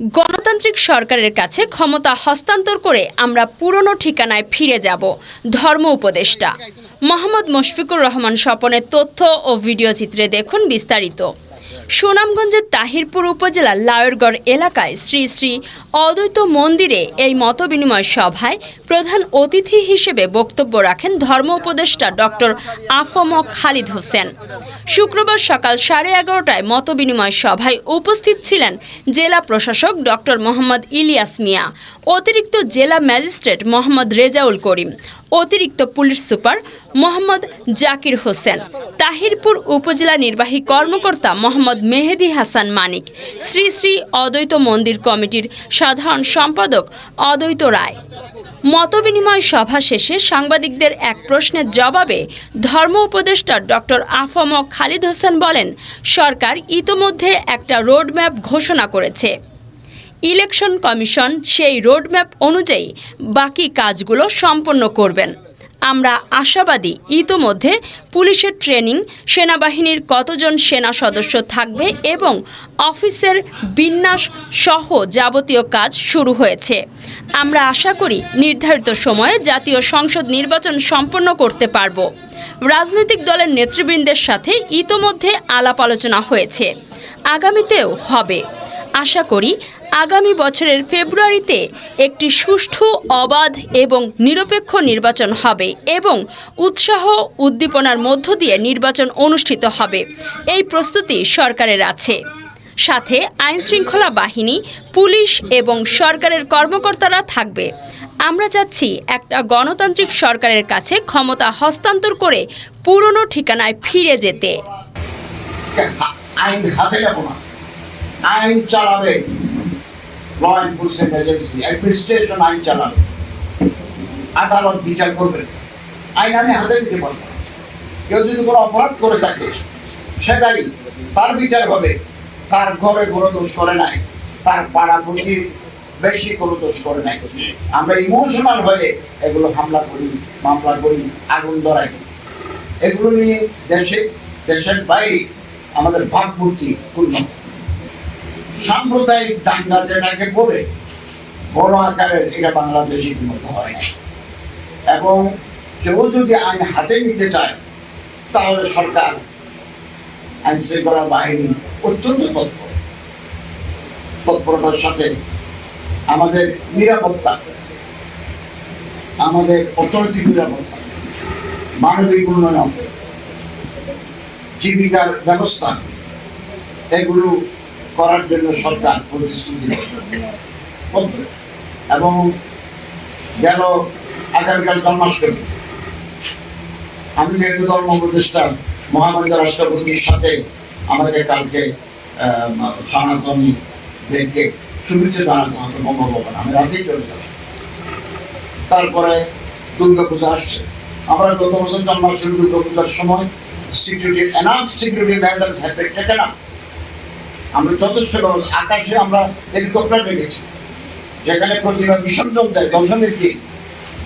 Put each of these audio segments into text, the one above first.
গণতান্ত্রিক সরকারের কাছে ক্ষমতা হস্তান্তর করে আমরা পুরনো ঠিকানায় ফিরে যাব, ধর্ম উপদেষ্টা। মোহাম্মদ মুশফিকুর রহমান স্বপনের তথ্য ও ভিডিও চিত্রে দেখুন বিস্তারিত। সুনামগঞ্জের তাহিরপুর উপজেলার লায়রগড় এলাকায় শ্রী শ্রী অদ্বৈত মন্দিরে এই মতবিনিময় সভায় প্রধান অতিথি হিসেবে বক্তব্য রাখেন ধর্ম উপদেষ্টা ডক্টর আফম খালিদ হোসেন। শুক্রবার সকাল সাড়ে এগারোটায় মতবিনিময় সভায় উপস্থিত ছিলেন জেলা প্রশাসক ডক্টর মোহাম্মদ ইলিয়াস মিয়া, অতিরিক্ত জেলা ম্যাজিস্ট্রেট মোহাম্মদ রেজাউল করিম অতিরিক্ত পুলিশ সুপার মোহাম্মদ জাকির হোসেন, তাহিরপুর উপজেলা নির্বাহী কর্মকর্তা মোহাম্মদ মেহেদি হাসান মানিক, শ্রী শ্রী অদ্বৈত মন্দির কমিটির সাধারণ সম্পাদক অদ্বৈত রায়। মতবিনিময় সভা শেষে সাংবাদিকদের এক প্রশ্নের জবাবে ধর্ম উপদেষ্টা ডক্টর আফম খালিদ হোসেন বলেন, সরকার ইতোমধ্যে একটা রোডম্যাপ ঘোষণা করেছে। ইলেকশন কমিশন সেই রোডম্যাপ অনুযায়ী বাকি কাজগুলো সম্পন্ন করবেন। আমরা আশাবাদী ইতোমধ্যে পুলিশের ট্রেনিং, সেনাবাহিনীর কতজন সেনা সদস্য থাকবে এবং অফিসের বিন্যাস সহ যাবতীয় কাজ শুরু হয়েছে। আমরা আশা করি নির্ধারিত সময়ে জাতীয় সংসদ নির্বাচন সম্পন্ন করতে পারব। রাজনৈতিক দলের নেতৃবৃন্দের সাথে ইতোমধ্যে আলাপ আলোচনা হয়েছে। আগামীতেও হবে। আশা করি আগামী বছরের ফেব্রুয়ারিতে একটি সুষ্ঠু, অবাধ এবং নিরপেক্ষ নির্বাচন হবে এবং উৎসাহ, উদ্দীপনার মধ্য দিয়ে নির্বাচন অনুষ্ঠিত হবে। এই প্রস্তুতি সরকারের আছে। সাথে আইনশৃঙ্খলা বাহিনী, পুলিশ এবং সরকারের কর্মকর্তারা থাকবে। আমরা চাচ্ছি একটা গণতান্ত্রিক সরকারের কাছে ক্ষমতা হস্তান্তর করে পুরনো ঠিকানায় ফিরে যেতে। আইন হাতে আইন চালাবে। ল এনফোর্সমেন্ট এজেন্সি অ্যাডমিনিস্ট্রেশন আইন চালাবে আদালত বিচার করবে। আইন আমি হাতে দিতে পারব। কেউ যদি কোনো অপরাধ করে থাকে, সে তার বিচার হবে। তার ঘরে কোনো দোষ করে নাই। তার পাড়া বেশি কোনো দোষ করে নাই। আমরা ইমোশনাল হয়ে এগুলো হামলা করি, মামলা করি, আগুন ধরাই। এগুলো নিয়ে দেশে, দেশের বাইরে আমাদের ভাবমূর্তি পূর্ণ। সাম্প্রদায়িক দাঙ্গা যেটাকে বলে, বড় আকারের এটা বাংলাদেশে ইতিমধ্যে হয় না এবং কেউ যদি আইন হাতে নিতে চায়, তাহলে সরকার আইন শৃঙ্খলা বাহিনী অত্যন্ত তৎপর। তৎপরতার সাথে আমাদের নিরাপত্তা, আমাদের অর্থনৈতিক নিরাপত্তা, মানবিক উন্নয়ন, জীবিকার ব্যবস্থা, এগুলো করার জন্য সরকার প্রতিশ্রুতি এবং গেল আগামীকাল জন্মাষ্টমী। আমি যেহেতু ধর্ম উপদেষ্টা মহামান্য রাষ্ট্রপতির সাথে আমাকে কালকে আহ, সনাতনীদেরকে শুভেচ্ছা জানাতে হবে বঙ্গভবন। আমি রাতেই চলে যাব। তারপরে দুর্গা পূজা আসছে। আমরা গত বছর জন্মাষ্টমী দুর্গা পূজার সময় security enough security measures have been taken আমরা যথেষ্ট আকাশে আমরা হেলিকপ্টার রেখেছি যেখানে প্রতিভা বিসর্জন দেয় দশমীর দিন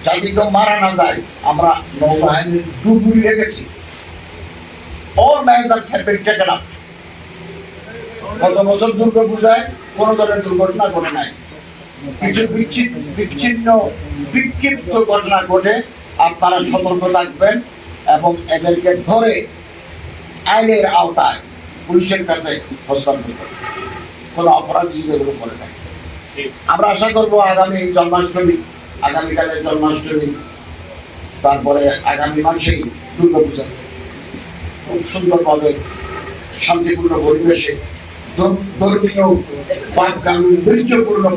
যাতে মারা না যায়, আমরা নৌবাহিনীর ডুবুরি রেখেছি all measures have been taken up গত বছর দুর্গা পূজায় কোনো ধরনের দুর্ঘটনা ঘটে নাই। কিছু বিচ্ছিন্ন বিক্ষিপ্ত ঘটনা ঘটে। আপনারা সতর্ক থাকবেন এবং এদেরকে ধরে আইনের আওতায় পুলিশের কাছে হস্তান্তর করবেন কোনো অপরাধ এগুলো করে থাকে। আমরা আশা করব আগামী জন্মাষ্টমী, আগামীকালের জন্মাষ্টমী, তারপরে আগামী মাসেই দুর্গা পূজা খুব সুন্দরভাবে শান্তিপূর্ণ পরিবেশে ধর্ম- ধর্মীয়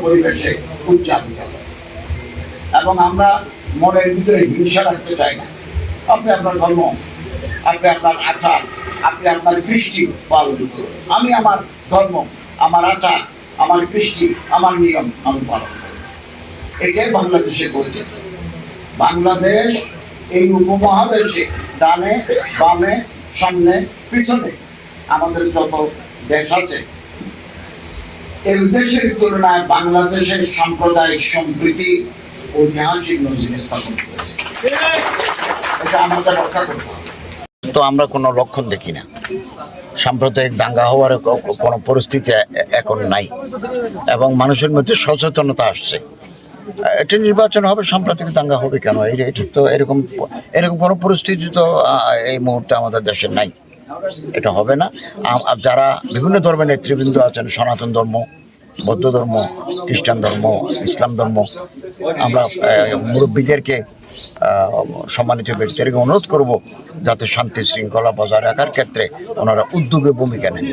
পরিবেশে উদযাপিত এবং আমরা মনের ভিতরে হিংসা রাখতে চাই না। আপনি আপনার ধর্ম, আপনি আপনার আচার আপনি আপনার কৃষ্টি পালন করুন আমি আমার ধর্ম, আমার আচার, আমার কৃষ্টি, আমার নিয়ম আমি পালন করি এটাই বাংলাদেশে করছে। বাংলাদেশ এই উপমহাদেশে ডানে, বামে, সামনে, পিছনে আমাদের যত দেশ আছে, এই দেশের তুলনায় বাংলাদেশের সাম্প্রদায়িক সম্প্রীতি ঐতিহাসিক নজির স্থাপন করেছে। এটা আমাদের রক্ষা করতে তো আমরা কোনো লক্ষণ দেখি না। সাম্প্রদায়িক দাঙ্গা হওয়ার কোনো পরিস্থিতি এখন নাই। এবং মানুষের মধ্যে সচেতনতা আসছে। এটা নির্বাচন হবে সাম্প্রতিক দাঙ্গা হবে কেন? এটা তো এরকম এরকম কোনো পরিস্থিতি তো এই মুহূর্তে আমাদের দেশে নাই। এটা হবে না। যারা বিভিন্ন ধর্মের নেতৃবৃন্দ আছেন, সনাতন ধর্ম, বৌদ্ধ ধর্ম, খ্রিস্টান ধর্ম, ইসলাম ধর্ম, আমরা মুরব্বীদেরকে সম্মানিত ব্যক্তিদেরকে অনুরোধ করব যাতে শান্তি শৃঙ্খলা বজায় রাখার ক্ষেত্রে ওনারা উদ্যোগে ভূমিকা নেন।